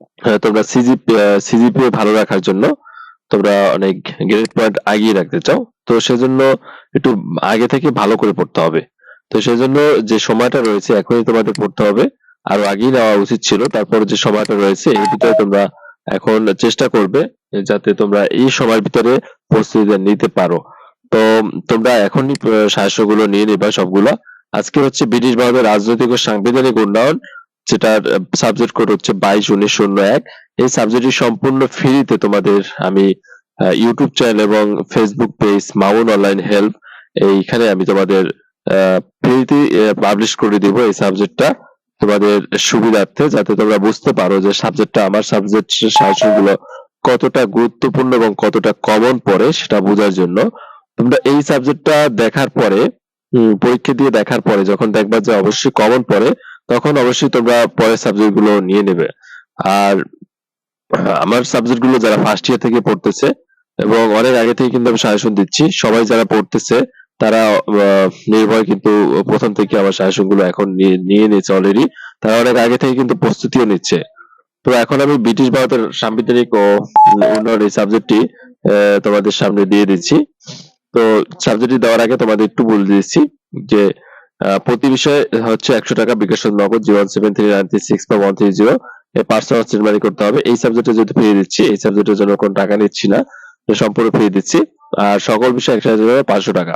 আহ, তোমরা সিজিপি ভালো রাখার জন্য তোমরা অনেক গ্রেড পয়েন্ট আগিয়ে রাখতে চাও। তো সেজন্য একটু আগে থেকে ভালো করে পড়তে হবে। তো সেজন্য যে সময়টা রয়েছে এখনই তোমাদের পড়তে হবে। আরও আগেই নেওয়া উচিত ছিল তারপর যে সময়টা রয়েছে এর ভিতরে তোমরা এখন চেষ্টা করবে যাতে তোমরা এই সময়ের ভিতরে প্রস্তুতি নিতে পারো। তো তোমরা এখনই সাহায্যগুলো নিয়ে নিবা সবগুলো। আজকে হচ্ছে ব্রিটিশ ভারতের রাজনৈতিক ও সাংবিধানিক উন্নয়ন যেটার সাবজেক্ট কোড হচ্ছে বাইশ উনিশ শূন্য এক। এই সাবজেক্টটি সম্পূর্ণ ফ্রিতে তোমাদের আমি ইউটিউব চ্যানেল এবং ফেসবুক পেজ মাউন অনলাইন হেল্প এইখানে আমি তোমাদের ফ্রিতে পাবলিশ করে দিব এই সাবজেক্টটা তোমাদের সুবিধার্থে, যাতে তোমরা বুঝতে পারো যে সাবজেক্টটা আমার সাবজেক্টগুলো কতটা গুরুত্বপূর্ণ এবং কতটা কমন পড়ে সেটা বোঝার জন্য। তোমরা এই সাবজেক্টটা দেখার পরে পরীক্ষা দিয়ে দেখার পরে যখন দেখবা যে অবশ্যই কমন পড়ে তখন অবশ্যই তোমরা পরের সাবজেক্টগুলো নিয়ে নেবে। আর, আমার সাবজেক্টগুলো যারা ফার্স্ট ইয়ার থেকে পড়তেছে, এবং অনেক আগে থেকে কিন্তু আমি সাজেশন দিচ্ছি, সবাই যারা পড়তেছে, তারা নির্ভয় কিন্তু প্রথম থেকে আমার সাজেশনগুলো এখন নিয়ে নিয়ে নিয়েছে অলরেডি তারা অনেক আগে থেকে কিন্তু প্রস্তুতিও নিচ্ছে। তো এখন আমি ব্রিটিশ ভারতের সাংবিধানিক ও উন্নয়ন এই সাবজেক্টটি তোমাদের সামনে দিয়ে দিচ্ছি। তো সাবজেক্টটি দেওয়ার আগে তোমাদের একটু বলে দিচ্ছি যে প্রতি বিষয়ে হচ্ছে একশো টাকা bKash Nagad zero seven three nine three six one three zero personal statement করতে হবে। এই সাবজেক্টে যেহেতু ফ্রি দিচ্ছি, এই সাবজেক্টের জন্য কোনো টাকা নিচ্ছি না সম্পূর্ণ ফ্রি দিচ্ছি। আর সকল বিষয় একসাথে দেবে পাঁচশো টাকা।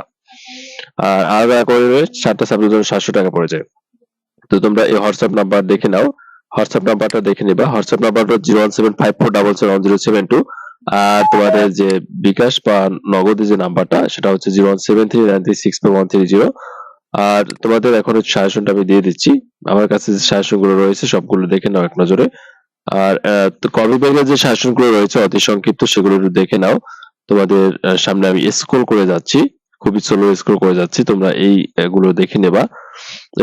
আর আলাদা করে সাতটা সাবজেক্টের জন্য সাতশো টাকা পড়ে যায়। তো তোমরা এই হোয়াটসঅ্যাপ নাম্বার দেখে নাও। হোয়াটসঅ্যাপ নাম্বারটা দেখে নিবা। হোয়াটসঅ্যাপ নাম্বারটা zero one seven five four double seven zero seven two আর তোমাদের যে বিকাশ বা নগদের যে নাম্বারটা সেটা হচ্ছে zero one seven three nine three six one three zero আর তোমাদের এখন সাজেশনটা আমি দিয়ে দিচ্ছি। আমার কাছে যে সাজেশনগুলো রয়েছে, সবগুলো দেখে নাও এক নজরে। আর তো কবিবেগের যে শাসনগুলো রয়েছে, অতি সংক্ষিপ্ত, সেগুলো একটু দেখে নাও। তোমাদের সামনে আমি স্ক্রল করে যাচ্ছি। খুবই স্লো স্ক্রল করে যাচ্ছি। তোমরা এই গুলো দেখে নেবা।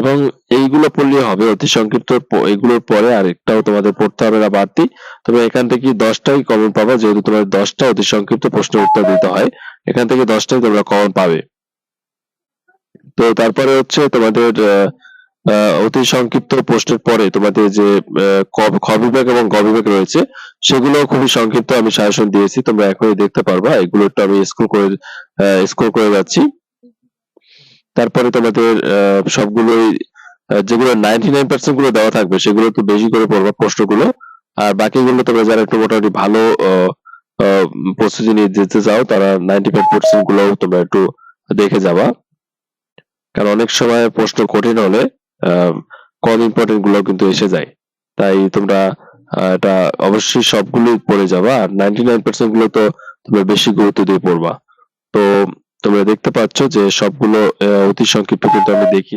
এবং এইগুলো পড়লে হবে অতি সংক্ষিপ্ত এগুলোর পরে আরেকটাও তোমাদের পড়তে হবে না বাড়তি। তবে এখান থেকে দশটাই কমন পাবা। যেহেতু তোমাদের দশটা অতি সংক্ষিপ্ত প্রশ্ন উত্তর দিতে হয়, এখান থেকে দশটাই তোমরা কমন পাবে। তো তারপরে হচ্ছে তোমাদের অতি সংক্ষিপ্ত প্রশ্নের পরে তোমাদের যে খ বিভাগ এবং গ বিভাগ রয়েছে সেগুলো খুবই সংক্ষিপ্ত আমি সাজেশন দিয়েছি, তোমরা এখনই দেখতে পারবা, এগুলো একটু আমি স্ক্রল করে স্ক্রল করে যাচ্ছি। তারপরে তোমাদের সবগুলোই যেগুলো নাইনটি নাইন পার্সেন্টগুলো দেওয়া থাকবে, সেগুলো একটু বেশি করে পড়বা প্রশ্নগুলো। আর বাকিগুলো তোমরা যারা একটু মোটামুটি ভালো প্রস্তুতি নিয়ে যেতে চাও, তারা নাইনটি ফাইভ পার্সেন্টগুলো তোমরা একটু দেখে যাবা। কারণ অনেক সময় প্রশ্ন কঠিন হলে কম ইম্পর্টেন্টগুলো কিন্তু এসে যায়। তাই তোমরা এটা অবশ্যই সবগুলো পড়ে যাবা। আর নাইনটি নাইন পার্সেন্টগুলো তো তোমরা বেশি গুরুত্ব দিয়ে পড়বা। তো তোমরা দেখতে পাচ্ছ যে সবগুলো অতি সংক্ষিপ্ত কিন্তু আমি দেখি